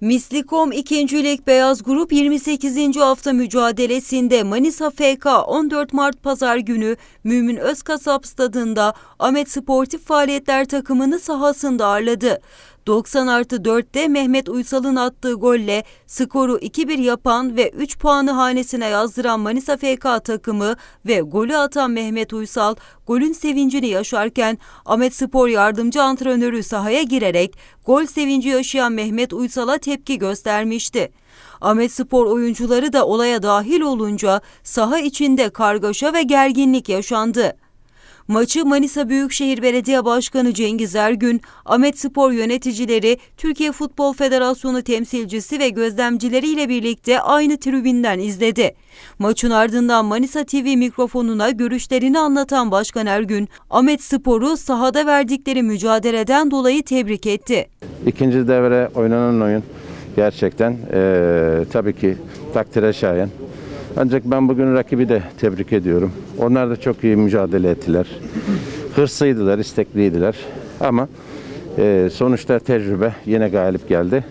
Mislikom 2. Lig Beyaz Grup 28. hafta mücadelesinde Manisa FK 14 Mart Pazar günü Mümin Özkasap stadında Ahmet Sportif Faaliyetler takımını sahasında ağırladı. 90 artı 4'te Mehmet Uysal'ın attığı golle skoru 2-1 yapan ve 3 puanı hanesine yazdıran Manisa FK takımı ve golü atan Mehmet Uysal golün sevincini yaşarken Ahmet Spor yardımcı antrenörü sahaya girerek gol sevinci yaşayan Mehmet Uysal'a tepki göstermişti. Ahmet Spor oyuncuları da olaya dahil olunca saha içinde kargaşa ve gerginlik yaşandı. Maçı Manisa Büyükşehir Belediye Başkanı Cengiz Ergün, Ahmet Spor yöneticileri, Türkiye Futbol Federasyonu temsilcisi ve gözlemcileriyle birlikte aynı tribünden izledi. Maçın ardından Manisa TV mikrofonuna görüşlerini anlatan Başkan Ergün, Ahmet Spor'u sahada verdikleri mücadeleden dolayı tebrik etti. İkinci devre oynanan oyun gerçekten eee, tabii ki takdire şayan. Ancak ben bugün rakibi de tebrik ediyorum. Onlar da çok iyi mücadele ettiler. Hırslıydılar, istekliydiler. Ama eee, sonuçta tecrübe yine galip geldi.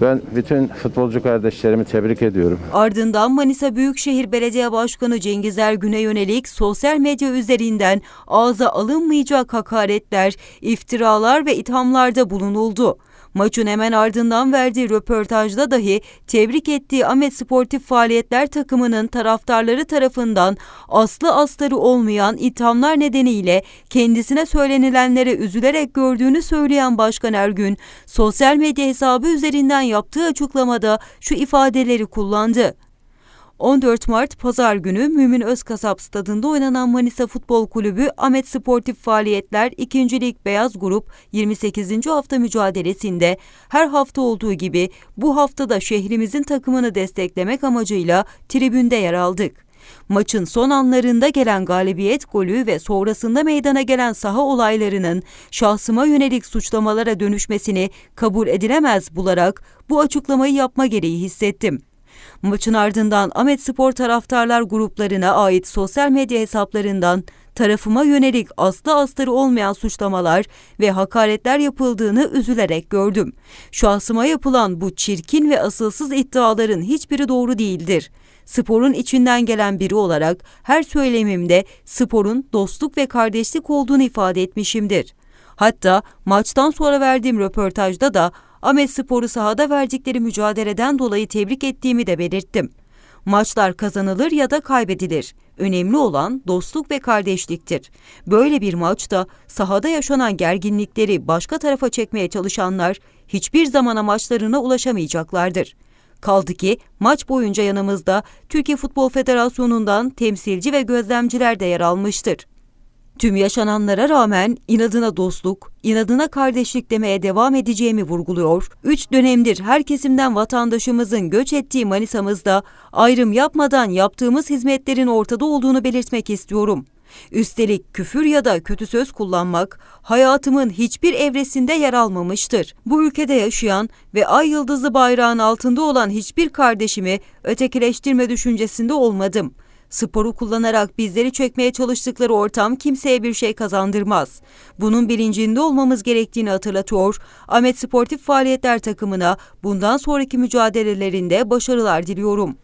Ben bütün futbolcu kardeşlerimi tebrik ediyorum. Ardından Manisa Büyükşehir Belediye Başkanı Cengiz Ergün'e yönelik sosyal medya üzerinden ağza alınmayacak hakaretler, iftiralar ve ithamlarda bulunuldu. Maçın hemen ardından verdiği röportajda dahi tebrik ettiği Ahmet Sportif Faaliyetler takımının taraftarları tarafından aslı astarı olmayan ithamlar nedeniyle kendisine söylenilenlere üzülerek gördüğünü söyleyen Başkan Ergün, sosyal medya hesabı üzerinden yaptığı açıklamada şu ifadeleri kullandı. 14 Mart Pazar günü Mümin Özkasap stadında oynanan Manisa Futbol Kulübü Ahmet Sportif Faaliyetler 2. Lig Beyaz Grup 28. hafta mücadelesinde her hafta olduğu gibi bu haftada şehrimizin takımını desteklemek amacıyla tribünde yer aldık. Maçın son anlarında gelen galibiyet golü ve sonrasında meydana gelen saha olaylarının şahsıma yönelik suçlamalara dönüşmesini kabul edilemez bularak bu açıklamayı yapma gereği hissettim. Maçın ardından Ahmet Spor taraftarlar gruplarına ait sosyal medya hesaplarından tarafıma yönelik aslı astarı olmayan suçlamalar ve hakaretler yapıldığını üzülerek gördüm. Şahsıma yapılan bu çirkin ve asılsız iddiaların hiçbiri doğru değildir. Sporun içinden gelen biri olarak her söylemimde sporun dostluk ve kardeşlik olduğunu ifade etmişimdir. Hatta maçtan sonra verdiğim röportajda da Ahmet Spor'u sahada verdikleri mücadeleden dolayı tebrik ettiğimi de belirttim. Maçlar kazanılır ya da kaybedilir. Önemli olan dostluk ve kardeşliktir. Böyle bir maçta sahada yaşanan gerginlikleri başka tarafa çekmeye çalışanlar hiçbir zaman amaçlarına ulaşamayacaklardır. Kaldı ki maç boyunca yanımızda Türkiye Futbol Federasyonu'ndan temsilci ve gözlemciler de yer almıştır. Tüm yaşananlara rağmen inadına dostluk, inadına kardeşlik demeye devam edeceğimi vurguluyor. Üç dönemdir her kesimden vatandaşımızın göç ettiği Manisa'mızda ayrım yapmadan yaptığımız hizmetlerin ortada olduğunu belirtmek istiyorum. Üstelik küfür ya da kötü söz kullanmak hayatımın hiçbir evresinde yer almamıştır. Bu ülkede yaşayan ve ay yıldızlı bayrağın altında olan hiçbir kardeşimi ötekileştirme düşüncesinde olmadım. Sporu kullanarak bizleri çökmeye çalıştıkları ortam kimseye bir şey kazandırmaz. Bunun bilincinde olmamız gerektiğini hatırlatıyor. Ahmet Sportif Faaliyetler takımına bundan sonraki mücadelelerinde başarılar diliyorum.